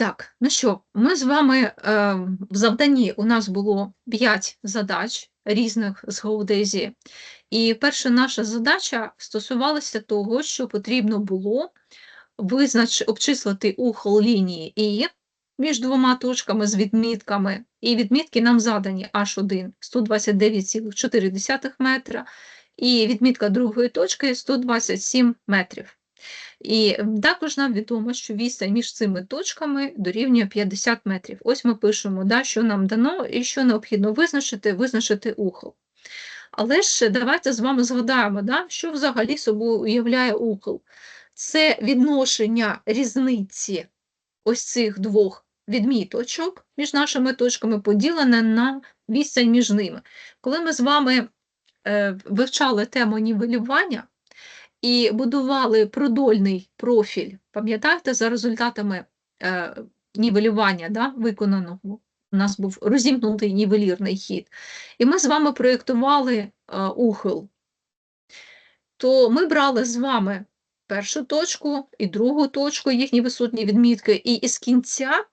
Так, ну що, ми з вами е, в завданні у нас було 5 задач різних з геодезії. І перша наша задача стосувалася того, що потрібно було визнач... обчислити ухол лінії І між двома точками з відмітками. І відмітки нам задані H1 129,4 метра, і відмітка другої точки 127 метрів. І також нам відомо, що відстань між цими точками дорівнює 50 метрів. Ось ми пишемо, да, що нам дано і що необхідно визначити, визначити ухол. Але ж давайте з вами згадаємо, да, що взагалі собою уявляє ухол. Це відношення різниці ось цих двох відміточок між нашими точками поділене на відстань між ними. Коли ми з вами е, вивчали тему нівелювання, і будували продольний профіль, пам'ятаєте, за результатами е, нівелювання да, виконаного. У нас був розімкнутий нівелірний хід. І ми з вами проєктували е, ухил. То ми брали з вами першу точку і другу точку, їхні висотні відмітки, і із кінця,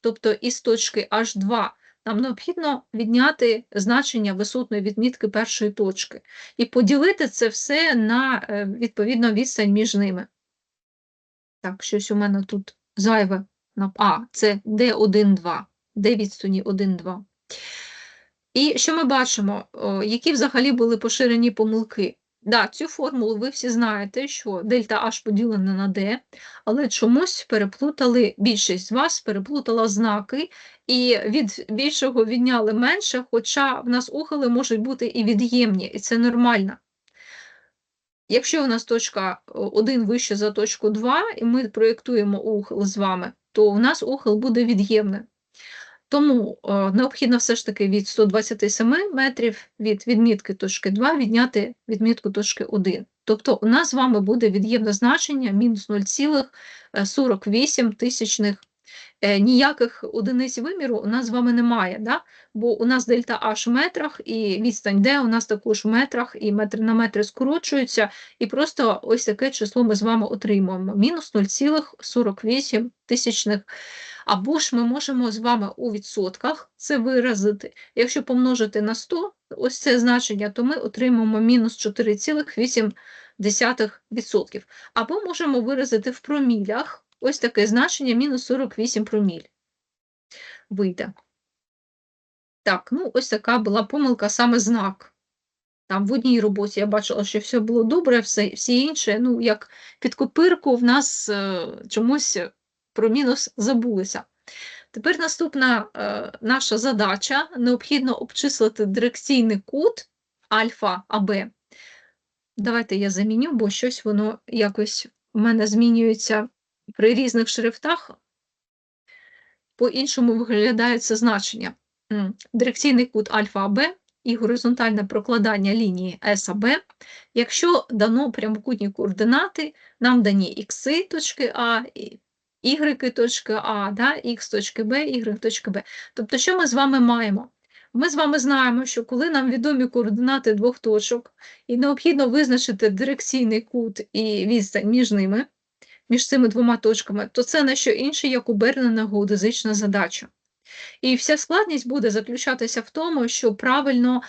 тобто із точки H2 нам необхідно відняти значення висотної відмітки першої точки і поділити це все на е, відповідно відстань між ними. Так, щось у мене тут зайве. А, це D1, 2, D відстані 1, 2. І що ми бачимо? Які взагалі були поширені помилки? Да, цю формулу ви всі знаєте, що дельта H поділена на D, але чомусь переплутали, більшість з вас переплутала знаки, і від більшого відняли менше, хоча в нас ухили можуть бути і від'ємні, і це нормально. Якщо у нас точка 1 вище за точку 2, і ми проєктуємо ухил з вами, то у нас ухил буде від'ємний. Тому е, необхідно все ж таки від 127 метрів від відмітки точки 2 відняти відмітку точки 1. Тобто у нас з вами буде від'ємне значення мінус 0,48 тисячних. Е, ніяких одиниць виміру у нас з вами немає, да? бо у нас дельта H в метрах, і відстань D у нас також в метрах, і метр на метри скорочуються, і просто ось таке число ми з вами отримуємо: мінус 0,48 тисячних. Або ж ми можемо з вами у відсотках це виразити. Якщо помножити на 100, ось це значення, то ми отримаємо мінус 4,8%. Або можемо виразити в промілях ось таке значення мінус 48 проміль. Вийде. Так, ну ось така була помилка, саме знак. Там в одній роботі я бачила, що все було добре, все, всі інше, ну, як під копирку, в нас е, чомусь про мінус забулися. Тепер наступна е, наша задача: необхідно обчислити дирекційний кут альфа АБ. Давайте я заміню, бо щось воно якось у мене змінюється при різних шрифтах. По-іншому виглядає це значення. Дирекційний кут альфа АБ і горизонтальне прокладання лінії САБ. Якщо дано прямокутні координати, нам дані ікси точки А, y точки А, да, x точки Б, y точки Б. Тобто, що ми з вами маємо? Ми з вами знаємо, що коли нам відомі координати двох точок, і необхідно визначити дирекційний кут і відстань між ними, між цими двома точками, то це не що інше, як обернена геодезична задача. І вся складність буде заключатися в тому, що правильно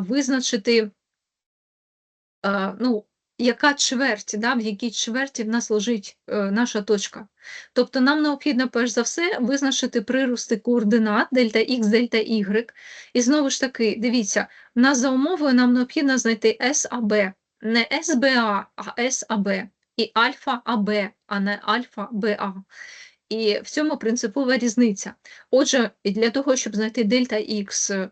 визначити ну, яка чверть, да, в якій чверті в нас лежить е, наша точка. Тобто нам необхідно, перш за все, визначити прирости координат дельта Х, дельта Y. І знову ж таки, дивіться, в нас за умовою нам необхідно знайти САБ, не СБА, а САБ, і альфа АБ, а не альфа БА. І в цьому принципова різниця. Отже, для того, щоб знайти дельта Х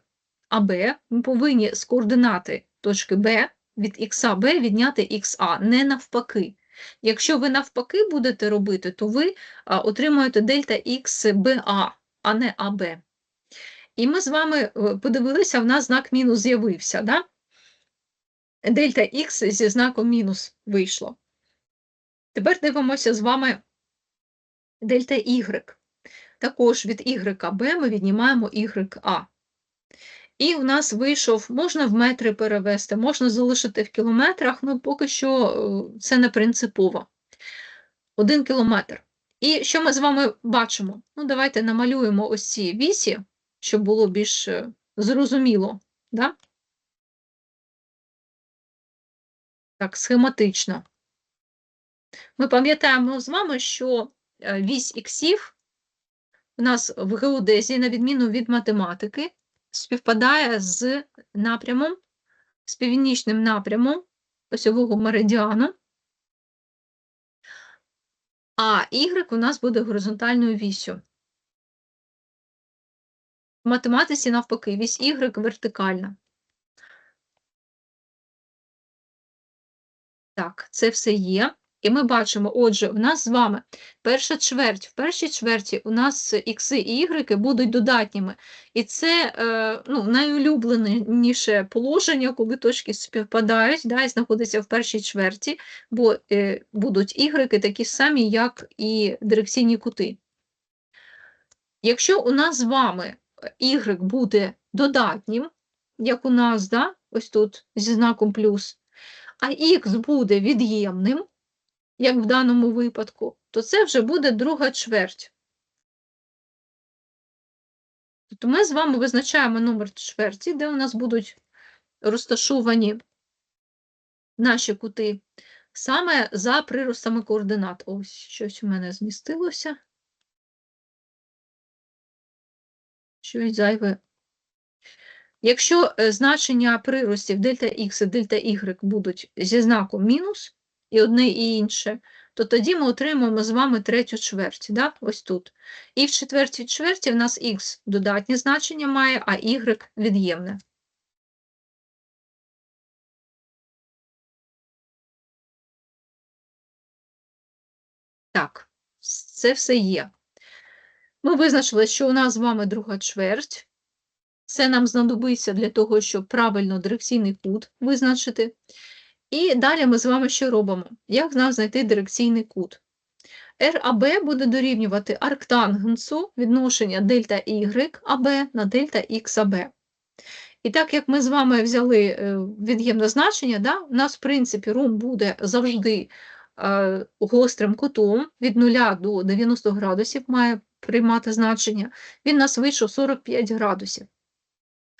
АБ, ми повинні з координати точки Б від х b відняти ха, не навпаки. Якщо ви навпаки будете робити, то ви отримуєте дельта xba, а не АБ. І ми з вами е, подивилися, в нас знак мінус з'явився. Да? Дельта х зі знаком мінус вийшло. Тепер дивимося з вами дельта y. Також від YB ми віднімаємо YA. І у нас вийшов, можна в метри перевести, можна залишити в кілометрах, ну поки що е, це не принципово. Один кілометр. І що ми з вами бачимо? Ну, давайте намалюємо ось ці вісі, щоб було більш е, зрозуміло. Да? Так, схематично. Ми пам'ятаємо з вами, що е, вісь іксів у нас в геодезії, на відміну від математики, співпадає з напрямом, з північним напрямом осьового меридіану, а y у нас буде горизонтальною вісю. В математиці, навпаки, вісь y вертикальна. Так, це все є. І ми бачимо, отже, у нас з вами перша чверть. В першій чверті у нас ікси і ігреки будуть додатніми. І це е, ну, найулюбленіше положення, коли точки співпадають да, і знаходяться в першій чверті, бо е, будуть ігреки такі самі, як і дирекційні кути. Якщо у нас з вами y буде додатнім, як у нас, да, ось тут зі знаком плюс, а х буде від'ємним, як в даному випадку, то це вже буде друга чверть. Тобто ми з вами визначаємо номер чверті, де у нас будуть розташовані наші кути, саме за приростами координат. Ось щось у мене змістилося. Щось зайве. Якщо е, значення приростів дельта Х і дельта Y будуть зі знаком мінус, і одне, і інше, то тоді ми отримаємо з вами третю чверть, да? ось тут. І в четвертій чверті в нас х додатнє значення має, а y від'ємне. Так, це все є. Ми визначили, що у нас з вами друга чверть. Це нам знадобиться для того, щоб правильно дирекційний кут визначити. І далі ми з вами що робимо? Як нам знайти дирекційний кут? RAB буде дорівнювати арктангенсу відношення дельта Y АБ на дельта XAB. І так як ми з вами взяли е, від'ємне значення, да, у нас, в принципі, рум буде завжди е, гострим кутом від 0 до 90 градусів має приймати значення. Він нас вийшов 45 градусів.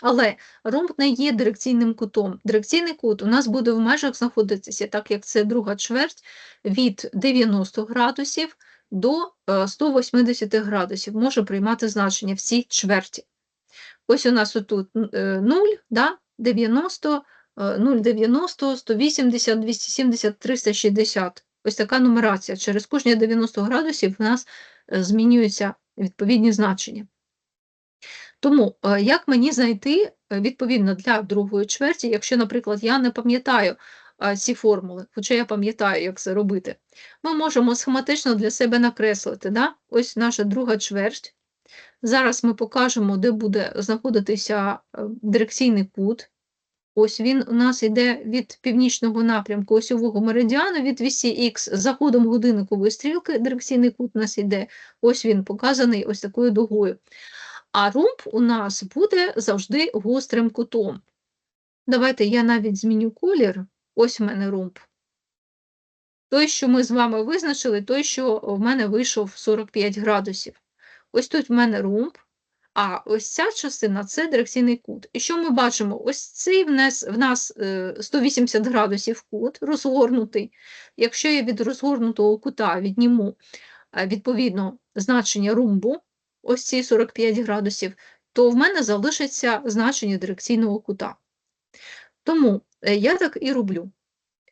Але ромб не є дирекційним кутом. Дирекційний кут у нас буде в межах знаходитися, так як це друга чверть, від 90 градусів до 180 е, градусів може приймати значення всі чверті. Ось у нас тут 0, 90, 0,90, 180, 270, 360. Ось така нумерація. Через кожні 90 градусів у нас е, змінюються відповідні значення. Тому е, як мені знайти е, відповідно для другої чверті, якщо, наприклад, я не пам'ятаю е, ці формули, хоча я пам'ятаю, як це робити, ми можемо схематично для себе накреслити. Да? Ось наша друга чверть. Зараз ми покажемо, де буде знаходитися дирекційний кут. Ось він у нас йде від північного напрямку осьового меридіану від вісі Х заходом годинникової стрілки, дирекційний кут у нас йде, ось він показаний ось такою дугою а румб у нас буде завжди гострим кутом. Давайте я навіть зміню колір. Ось у мене румб. Той, що ми з вами визначили, той, що в мене вийшов 45 градусів. Ось тут в мене румб, а ось ця частина це дирекційний кут. І що ми бачимо? Ось цей в нас, 180 градусів кут розгорнутий. Якщо я від розгорнутого кута відніму е, відповідно значення румбу, ось ці 45 градусів, то в мене залишиться значення дирекційного кута. Тому е, я так і роблю.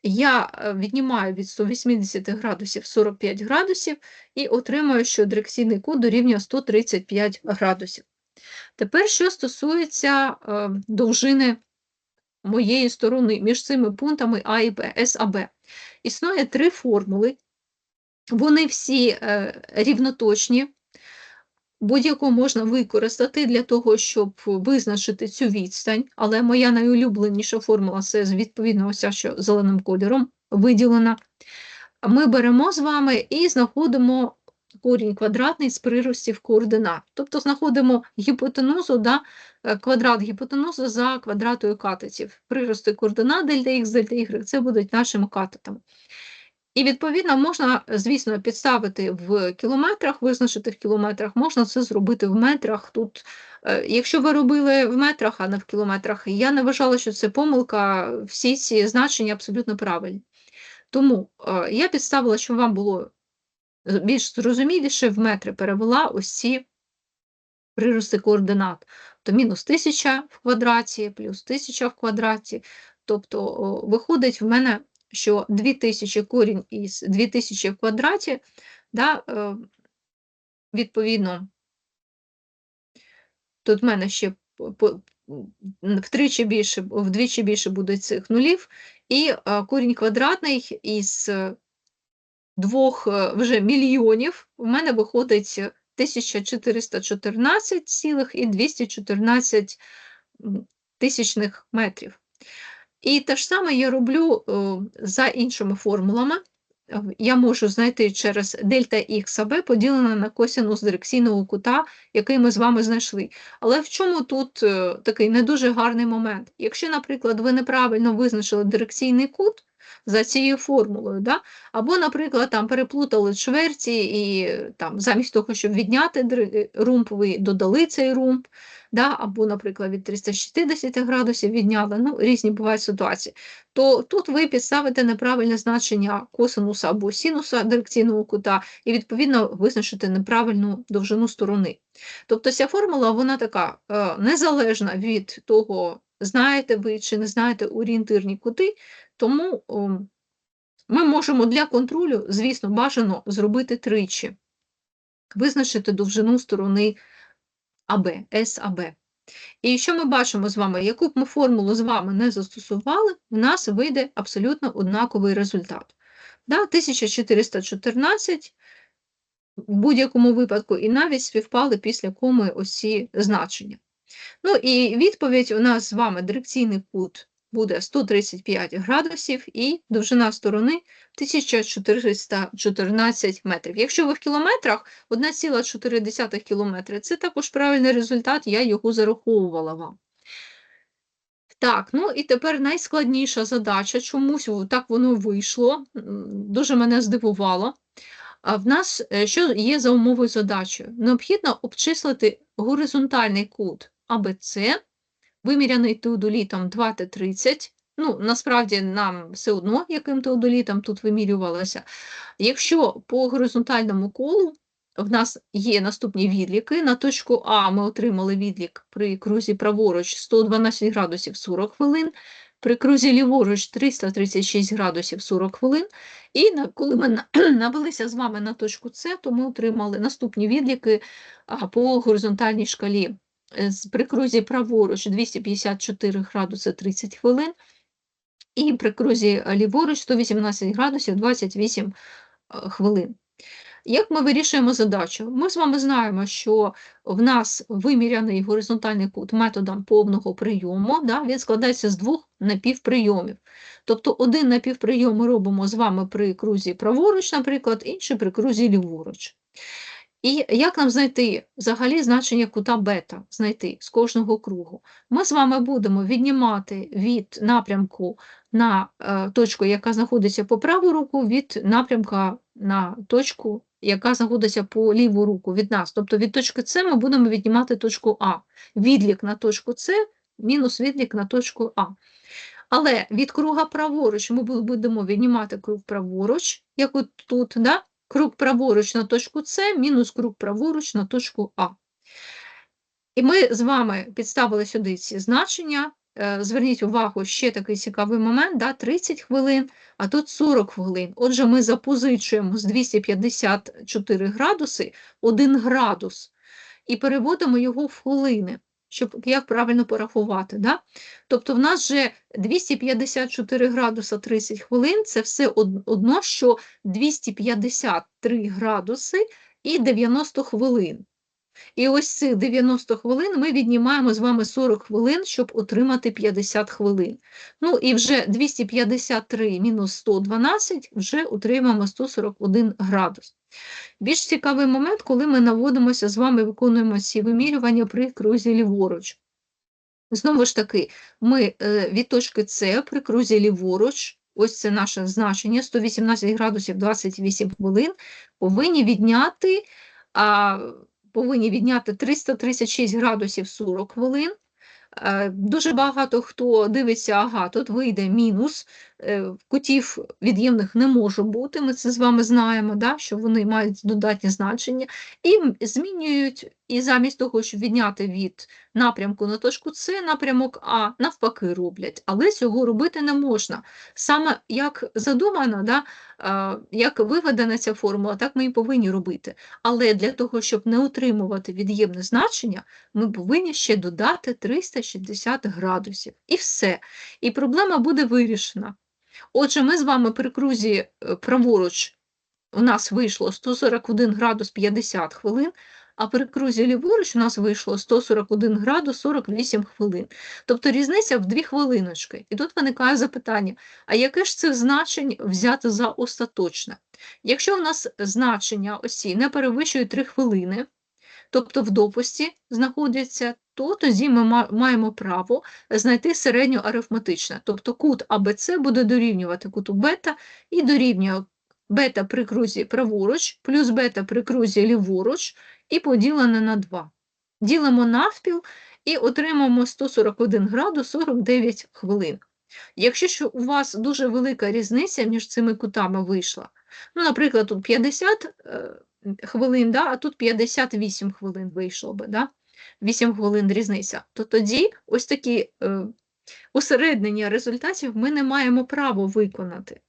Я е, віднімаю від 180 градусів 45 градусів і отримую, що дирекційний кут дорівнює 135 градусів. Тепер, що стосується е, довжини моєї сторони між цими пунктами А і Б, С А Б. Існує три формули, вони всі рівноточні, Будь-яку можна використати для того, щоб визначити цю відстань, але моя найулюбленіша формула це відповідно ось що зеленим кольором виділена. Ми беремо з вами і знаходимо корінь квадратний з приростів координат. Тобто знаходимо гіпотенузу, да, е, квадрат гіпотенузи за квадратою катетів. Прирости координат дельта х, дельта y це будуть нашими катетами. І відповідно можна, звісно, підставити в кілометрах, визначити в кілометрах, можна це зробити в метрах. Тут, е, якщо ви робили в метрах, а не в кілометрах, я не вважала, що це помилка, всі ці значення абсолютно правильні. Тому е, я підставила, щоб вам було більш зрозуміліше, в метри перевела ось ці прирости координат. То мінус 1000 в квадраті, плюс 1000 в квадраті. Тобто виходить в мене, що 2000 корінь із 2000 в квадраті, да, е, відповідно, тут в мене ще втричі більше, вдвічі більше буде цих нулів, і е, корінь квадратний із двох е, вже мільйонів в мене виходить 1414,214 тисячних метрів. І те ж саме я роблю е, за іншими формулами. Я можу знайти через дельта х АБ поділене на косинус дирекційного кута, який ми з вами знайшли. Але в чому тут е, такий не дуже гарний момент? Якщо, наприклад, ви неправильно визначили дирекційний кут за цією формулою, да? або, наприклад, там переплутали чверті і там, замість того, щоб відняти е, румб, ви додали цей румб, да? або, наприклад, від 360 градусів відняли, ну, різні бувають ситуації, то тут ви підставите неправильне значення косинуса або синуса дирекційного кута і, відповідно, визначите неправильну довжину сторони. Тобто ця формула, вона така е, незалежна від того, знаєте ви чи не знаєте орієнтирні кути, тому ми можемо для контролю, звісно, бажано зробити тричі, визначити довжину сторони АБ, САБ. І що ми бачимо з вами, яку б ми формулу з вами не застосували, в нас вийде абсолютно однаковий результат. Да, 1414 в будь-якому випадку і навіть співпали після коми ось ці значення. Ну і відповідь у нас з вами дирекційний кут буде 135 градусів і довжина сторони 1414 метрів. Якщо ви в кілометрах, 1,4 кілометри, це також правильний результат, я його зараховувала вам. Так, ну і тепер найскладніша задача, чомусь так воно вийшло, дуже мене здивувало. А в нас е, що є за умовою задачі? Необхідно обчислити горизонтальний кут АБЦ, виміряний теодолітом 2Т30. Ну, насправді нам все одно, яким теодолітом тут вимірювалося. Якщо по горизонтальному колу в нас є наступні відліки, на точку А ми отримали відлік при крузі праворуч 112 градусів 40 хвилин, при крузі ліворуч 336 градусів 40 хвилин, і коли ми на- навелися з вами на точку С, то ми отримали наступні відліки по горизонтальній шкалі. При крузі праворуч 254 градуси 30 хвилин, і при крузі ліворуч 118 градусів 28 е, хвилин. Як ми вирішуємо задачу? Ми з вами знаємо, що в нас виміряний горизонтальний кут методом повного прийому, да, він складається з двох напівприйомів. Тобто один напівприйом ми робимо з вами при крузі праворуч, наприклад, інший при крузі ліворуч. І як нам знайти взагалі значення кута бета, знайти з кожного кругу? Ми з вами будемо віднімати від напрямку на е, точку, яка знаходиться по праву руку, від напрямка на точку, яка знаходиться по ліву руку від нас. Тобто від точки С ми будемо віднімати точку А. Відлік на точку С мінус відлік на точку А. Але від круга праворуч ми будемо віднімати круг праворуч, як от тут, да? Круг праворуч на точку С, мінус круг праворуч на точку А. І ми з вами підставили сюди ці значення. Е, Зверніть увагу, ще такий цікавий момент, да? 30 хвилин, а тут 40 хвилин. Отже, ми запозичуємо з 254 градуси 1 градус і переводимо його в хвилини, щоб як правильно порахувати. Да? Тобто в нас вже 254 градуса 30 хвилин, це все одно, що 253 градуси і 90 хвилин. І ось цих 90 хвилин ми віднімаємо з вами 40 хвилин, щоб отримати 50 хвилин. Ну і вже 253 мінус 112 вже отримаємо 141 градус. Більш цікавий момент, коли ми наводимося з вами, виконуємо ці вимірювання при крузі ліворуч. Знову ж таки, ми е, від точки С при крузі ліворуч ось це наше значення 118 градусів 28 хвилин, повинні відняти, а, повинні відняти 336 градусів 40 хвилин. Е, Дуже багато хто дивиться, ага, тут вийде мінус, кутів від'ємних не може бути, ми це з вами знаємо, да, що вони мають додатні значення, і змінюють, і замість того, щоб відняти від напрямку на точку С, напрямок А, навпаки роблять. Але цього робити не можна. Саме як задумано, да, е, як виведена ця формула, так ми і повинні робити. Але для того, щоб не утримувати від'ємне значення, ми повинні ще додати 360 градусів. І все. І проблема буде вирішена. Отже, ми з вами при крузі е, праворуч у нас вийшло 141 градус 50 хвилин, а при крузі ліворуч у нас вийшло 141 градус 48 хвилин. Тобто різниця в 2 хвилиночки. І тут виникає запитання, а яке ж цих значень взяти за остаточне? Якщо у нас значення осі не перевищують 3 хвилини, тобто в допусті знаходяться, то тоді ми маємо право знайти середню арифметичне. Тобто кут АБЦ буде дорівнювати куту бета і дорівнює бета при крузі праворуч плюс бета при крузі ліворуч і поділене на 2. Ділимо навпіл і отримаємо 141 градус 49 хвилин. Якщо що у вас дуже велика різниця між цими кутами вийшла, ну, наприклад, тут 50 е, хвилин, да, а тут 58 хвилин вийшло би, да? 8 хвилин різниця, то тоді ось такі е, усереднення результатів ми не маємо права виконати.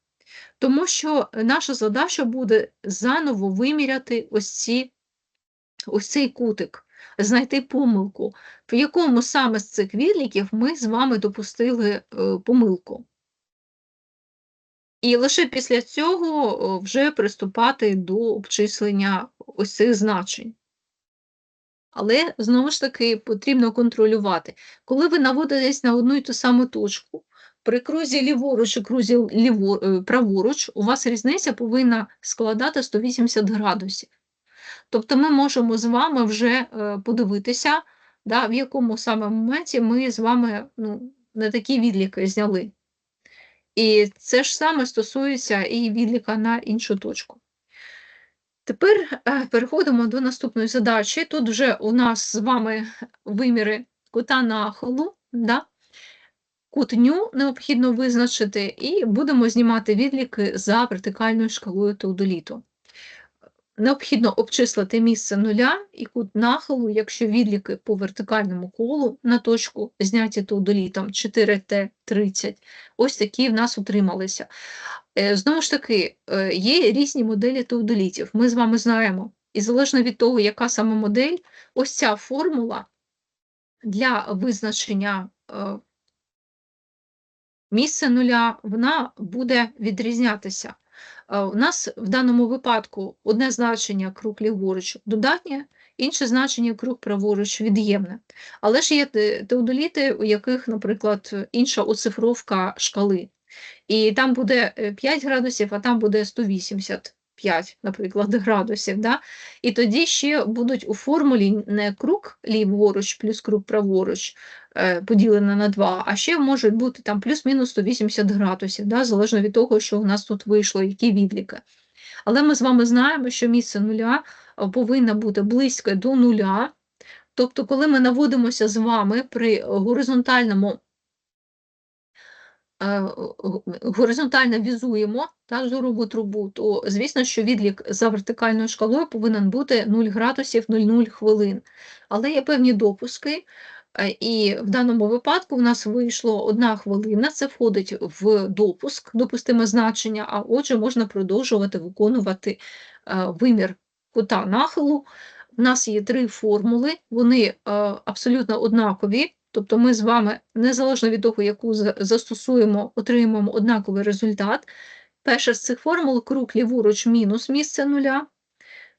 Тому що наша задача буде заново виміряти ось, ці, ось цей кутик, знайти помилку, в якому саме з цих відліків ми з вами допустили е, помилку. І лише після цього вже приступати до обчислення ось цих значень. Але знову ж таки потрібно контролювати. Коли ви наводитесь на одну і ту саму точку, при крузі ліворуч і крузі ліво, е, праворуч у вас різниця повинна складати 180 градусів. Тобто ми можемо з вами вже е, подивитися, да, в якому саме моменті ми з вами ну, не такі відліки зняли. І це ж саме стосується і відліка на іншу точку. Тепер е, переходимо до наступної задачі. Тут вже у нас з вами виміри кута нахилу, да? кут необхідно визначити, і будемо знімати відліки за вертикальною шкалою теодоліту. Необхідно обчислити місце нуля і кут нахилу, якщо відліки по вертикальному колу на точку зняті теодолітом 4Т30, ось такі в нас утрималися. Е, Знову ж таки, е, є різні моделі теодолітів. Ми з вами знаємо, і залежно від того, яка саме модель, ось ця формула для визначення е, місця нуля, вона буде відрізнятися. Е, У нас в даному випадку одне значення круг ліворуч додатнє, інше значення круг праворуч від'ємне. Але ж є теодоліти, у яких, наприклад, інша оцифровка шкали. І там буде е, 5 градусів, а там буде 185, наприклад, градусів. Да? І тоді ще будуть у формулі не круг ліворуч плюс круг праворуч е, поділене на 2, а ще можуть бути там плюс-мінус 180 градусів, да? залежно від того, що у нас тут вийшло, які відліки. Але ми з вами знаємо, що місце нуля е, повинно бути близьке до нуля. Тобто, коли ми наводимося з вами при горизонтальному е, горизонтально візуємо та, зорову трубу, то звісно, що відлік за вертикальною шкалою повинен бути 0 градусів 00 хвилин. Але є певні допуски, і в даному випадку в нас вийшло 1 хвилина, це входить в допуск, допустиме значення, а отже, можна продовжувати виконувати е, вимір кута нахилу. У нас є три формули, вони е, абсолютно однакові. Тобто ми з вами, незалежно від того, яку застосуємо, отримаємо однаковий результат. Перша з цих формул круг ліворуч мінус місце нуля,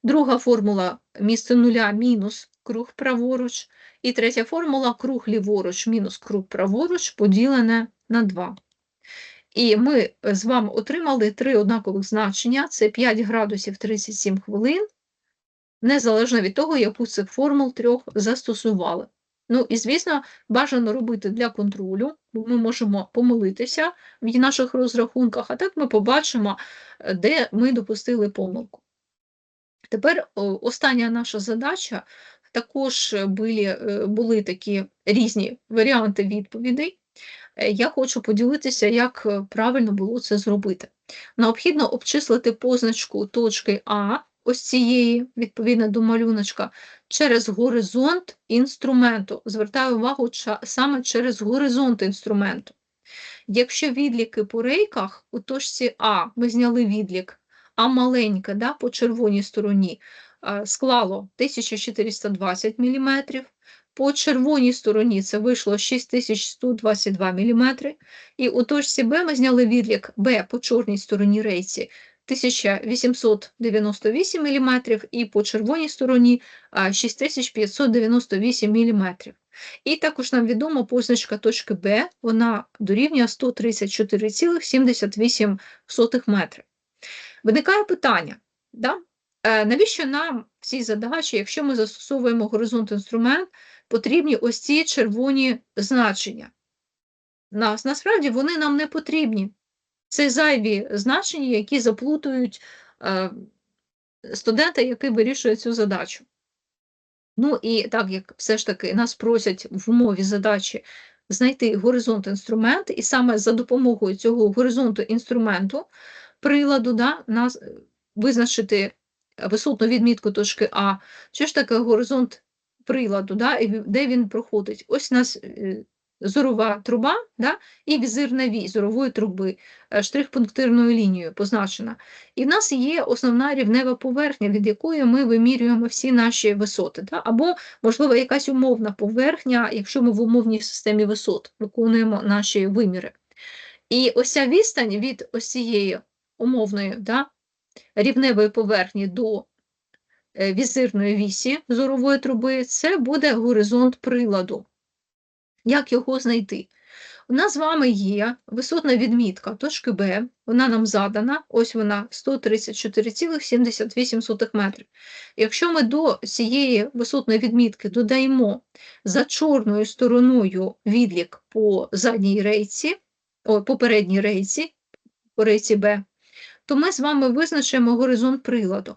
друга формула місце нуля мінус круг праворуч, і третя формула круг ліворуч мінус круг праворуч поділене на 2. І ми з вами отримали три однакових значення: це 5 градусів 37 хвилин, незалежно від того, яку з цих формул трьох застосували. Ну і звісно, бажано робити для контролю, бо ми можемо помилитися в наших розрахунках, а так ми побачимо, де ми допустили помилку. Тепер остання наша задача також були, е, були такі різні варіанти відповідей. Е, Я хочу поділитися, як е, правильно було це зробити. Необхідно обчислити позначку точки А, ось цієї, відповідно до малюночка, через горизонт інструменту. Звертаю увагу саме через горизонт інструменту. Якщо відліки по рейках у точці А ми зняли відлік, а маленьке да, по червоній стороні е, склало 1420 мм, по червоній стороні це вийшло 6122 мм, і у точці Б ми зняли відлік Б по чорній стороні рейці 1898 мм, і по червоній стороні 6598 мм. І також нам відомо позначка точки Б, вона дорівнює 134,78 метри. Виникає питання, да? Е, навіщо нам в задачі, якщо ми застосовуємо горизонт інструмент, потрібні ось ці червоні значення? Нас, насправді вони нам не потрібні. Це зайві значення, які заплутують е, студента, який вирішує цю задачу. Ну і так як все ж таки нас просять в умові задачі знайти горизонт інструмент, і саме за допомогою цього горизонту інструменту приладу да, нас е, визначити висотну відмітку точки А, що ж таке горизонт приладу, да, де він проходить. Ось у нас е, зорова труба да, і візир на вій зорової труби е, штрих-пунктирною лінією позначена. І в нас є основна рівнева поверхня, від якої ми вимірюємо всі наші висоти. Да? Або, можливо, якась умовна поверхня, якщо ми в умовній системі висот виконуємо наші виміри. І ось ця відстань від ось цієї умовної да, рівневої поверхні до е, візирної вісі зорової труби, це буде горизонт приладу. Як його знайти? У нас з вами є висотна відмітка точки Б, вона нам задана, ось вона 134,78 метрів. Якщо ми до цієї висотної відмітки додаємо за чорною стороною відлік по задній рейці, о, по передній рейці, по рейці Б, то ми з вами визначимо горизонт приладу.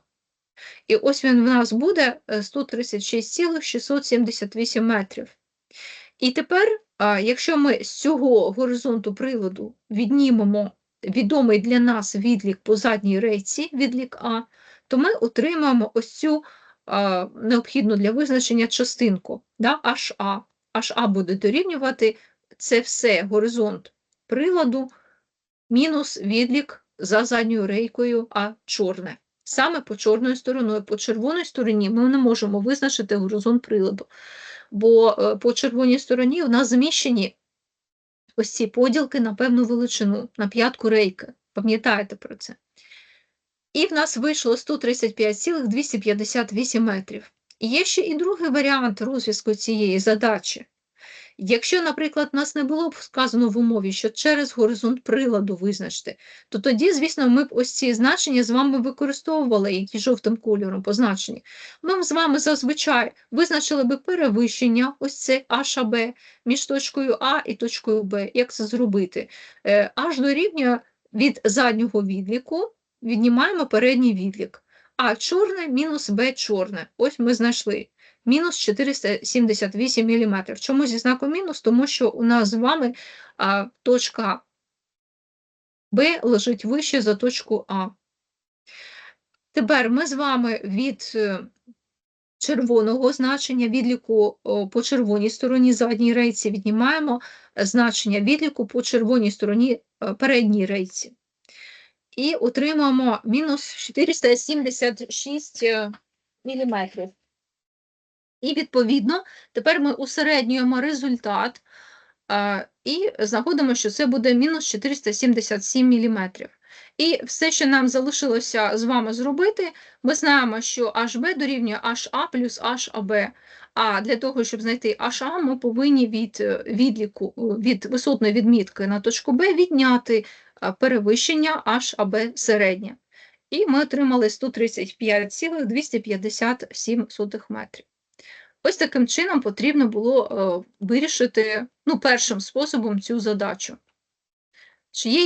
І ось він в нас буде е, 136,678 метрів. І тепер, якщо ми з цього горизонту приладу віднімемо відомий для нас відлік по задній рейці, відлік А, то ми отримаємо ось цю необхідну для визначення частинку да, HA. HA буде дорівнювати це все горизонт приладу мінус відлік за задньою рейкою А чорне. Саме по чорною стороною. По червоній стороні ми не можемо визначити горизонт приладу бо е, по червоній стороні у нас зміщені ось ці поділки на певну величину, на п'ятку рейки. Пам'ятаєте про це? І в нас вийшло 135,258 метрів. І є ще і другий варіант розв'язку цієї задачі. Якщо, наприклад, нас не було б сказано в умові, що через горизонт приладу визначити, то тоді, звісно, ми б ось ці значення з вами використовували, які жовтим кольором позначені. Ми б з вами зазвичай визначили би перевищення, ось це HAB, між точкою А і точкою Б. Як це зробити? Е, H дорівнює від заднього відліку, віднімаємо передній відлік. А чорне мінус Б чорне. Ось ми знайшли мінус 478 мм. Чому зі знаком мінус? Тому що у нас з вами а, точка Б лежить вище за точку А. Тепер ми з вами від е, червоного значення відліку по червоній стороні задній рейці віднімаємо е, значення відліку по червоній стороні е, передній рейці. І отримаємо мінус 476 мм. І, відповідно, тепер ми усереднюємо результат а, і знаходимо, що це буде мінус 477 мм. І все, що нам залишилося з вами зробити, ми знаємо, що HB дорівнює HA плюс HAB. А для того, щоб знайти HA, ми повинні від е, відліку, від висотної відмітки на точку B відняти перевищення HAB середнє. І ми отримали 135,257 метрів. Ось таким чином потрібно було е, вирішити, ну, першим способом цю задачу. Чи є